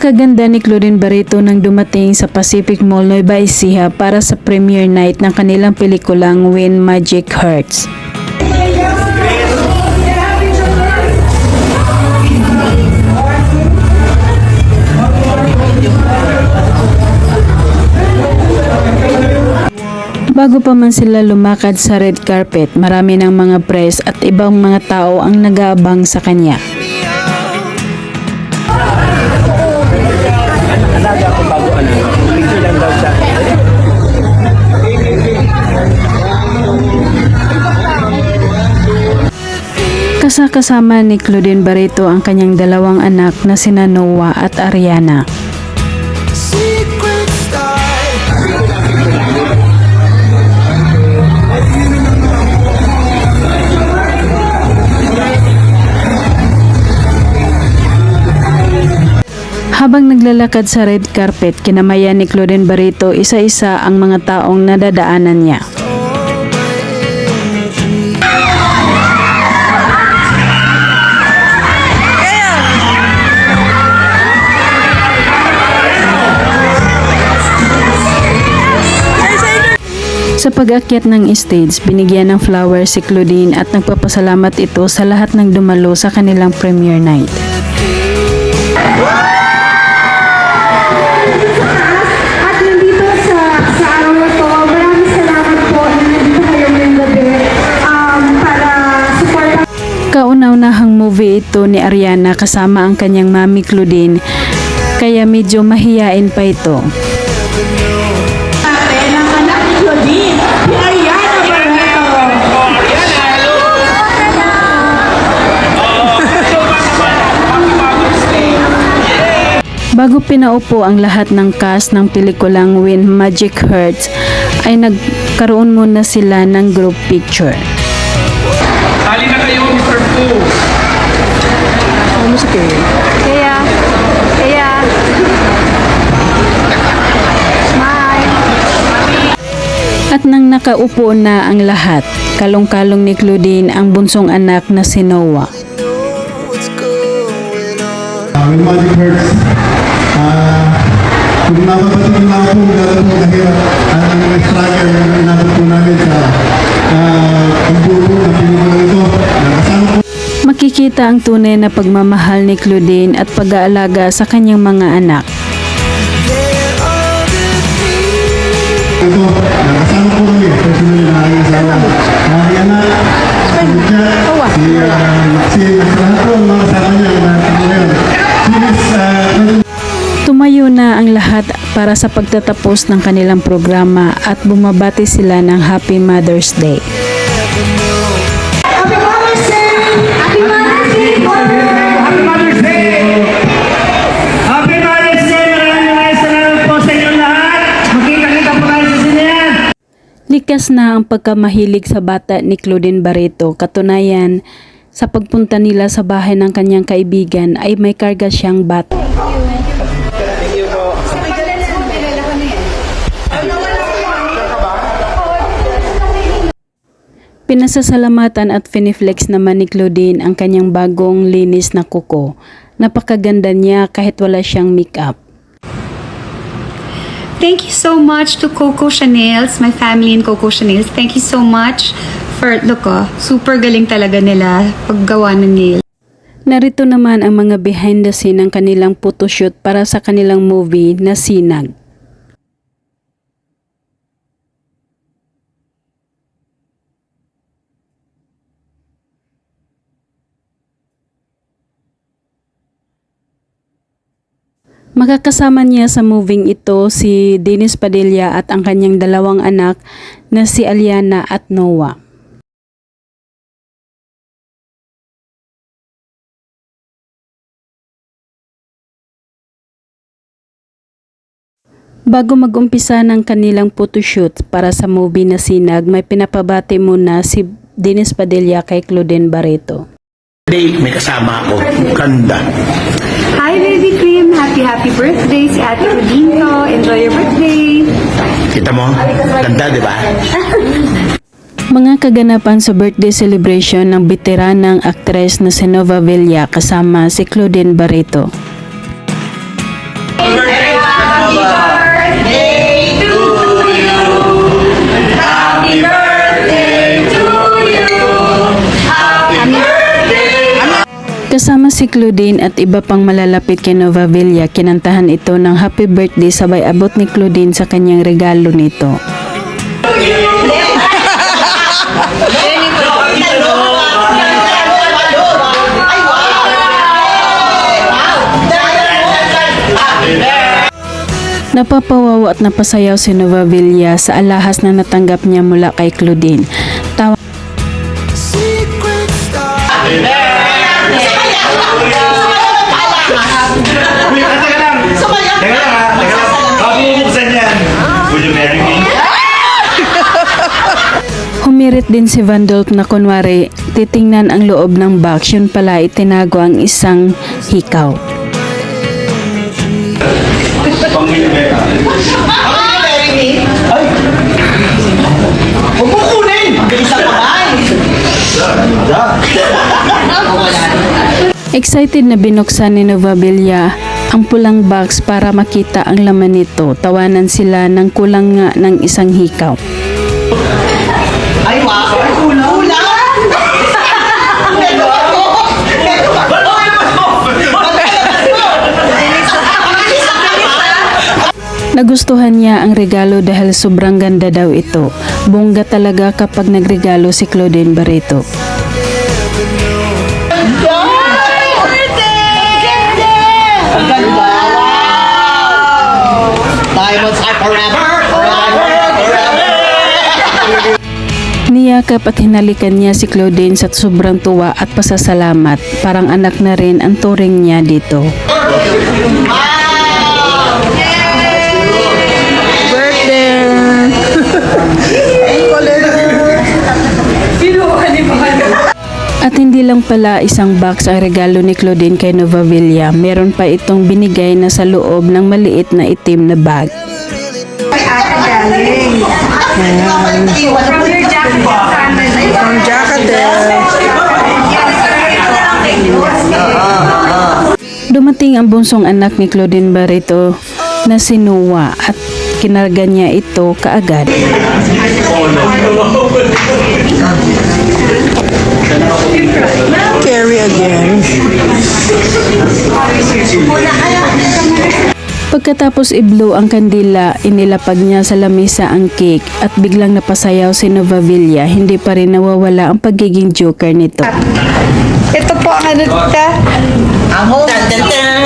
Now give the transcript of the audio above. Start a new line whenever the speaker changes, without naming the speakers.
Napakaganda ni Claudine Barreto nang dumating sa Pacific Mall Nueva Ecija para sa premiere night ng kanilang pelikulang When Magic Hurts. Bago pa man sila lumakad sa red carpet, marami ng mga press at ibang mga tao ang nag-aabang sa kanya. Kasakasama ni Claudine Barreto ang kanyang dalawang anak na sina Noah at Ariana. Habang naglalakad sa red carpet, kinamayan ni Claudine Barreto isa-isa ang mga taong nadadaanan niya. Sa pag-akyat ng stage, binigyan ng flowers si Claudine at nagpapasalamat ito sa lahat ng dumalo sa kanilang premiere night.
Gabi um,
Kauna-unahang movie ito ni Ariana kasama ang kanyang mami Claudine kaya medyo mahiyain pa ito. Bago pinaupo ang lahat ng cast ng pelikulang When Magic Hurts ay nagkaroon muna sila ng group picture.
Hali na kayo, Mr. Fu.
Kaya, kaya, smile.
At nang nakaupo na ang lahat, kalong-kalong ni Claudine ang bunsong anak na si Noah.
Uh, when magic hurts, kung napapatingin lang po gano'n po kahirap ang struggle na inabot po namin sa uh, ng pelikula ito. Nakasama po
Makikita ang tunay na pagmamahal ni Claudine at pag-aalaga sa kanyang mga anak.
Ito. Nakasama po kami. Personally na aking asawa. Yan na. Si Lucia, si uh, na
ang lahat para sa pagtatapos ng kanilang programa at bumabati sila ng Happy Mother's Day.
Happy Mother's Day! Happy Mother's Day!
Happy Mother's Day! Happy Mother's Day! Maraming maraming salamat po sa inyong lahat. Magkita-kita po tayo sa sinihan.
Likas na ang pagkamahilig sa bata ni Claudine Barreto. Katunayan, sa pagpunta nila sa bahay ng kanyang kaibigan ay may karga siyang bata. Pinasasalamatan at finiflex naman ni Claudine ang kanyang bagong linis na kuko. Napakaganda niya kahit wala siyang makeup.
Thank you so much to Coco Chanels, my family in Coco Chanels. Thank you so much for, look oh, super galing talaga nila paggawa ng nail.
Narito naman ang mga behind the scene ng kanilang photoshoot para sa kanilang movie na Sinag. Makakasama niya sa moving ito si Dennis Padilla at ang kanyang dalawang anak na si Aliana at Noah. Bago mag-umpisa ng kanilang photoshoot para sa movie na Sinag, may pinapabati muna si Dennis Padilla kay Claudine Barreto.
Day, may kasama ako. Ganda.
Hi baby Happy, happy birthday si Ate Udinto. Enjoy your birthday.
Kita mo? Ganda, di ba?
Mga kaganapan sa birthday celebration ng veteranang aktres na si Nova Villa kasama si Claudine Barreto. Happy birthday! Si Claudine at iba pang malalapit kay Nova Villa kinantahan ito ng happy birthday sabay abot ni Claudine sa kanyang regalo nito. Napapawawa at napasayaw si Nova Villa sa alahas na natanggap niya mula kay Claudine. Tawa
Secret.
Teka lang ha, teka lang. Bago bubuksan yan. Will you marry me?
Humirit din si Vandolp na kunwari titingnan ang loob ng box yun pala itinago ang isang hikaw. Excited na binuksan ni Nova Villa ang pulang box para makita ang laman nito. Tawanan sila ng kulang nga ng isang hikaw. Nagustuhan niya ang regalo dahil sobrang ganda daw ito. Bongga talaga kapag nagregalo si Claudine Barreto.
Diamonds are forever, forever, forever.
Niyakap at hinalikan niya si Claudine sa sobrang tuwa at pasasalamat. Parang anak na rin ang turing niya dito. At hindi lang pala isang box ang regalo ni Claudine kay Nova Villa. Meron pa itong binigay na sa loob ng maliit na itim na bag. Dumating ang bunsong anak ni Claudine Barreto na si Noah at kinarga niya ito kaagad. Pagkatapos i-blow ang kandila, inilapag niya sa lamesa ang cake at biglang napasayaw si Nova Villa. Hindi pa rin nawawala ang pagiging joker nito.
Ang home. Tan, tan, tan.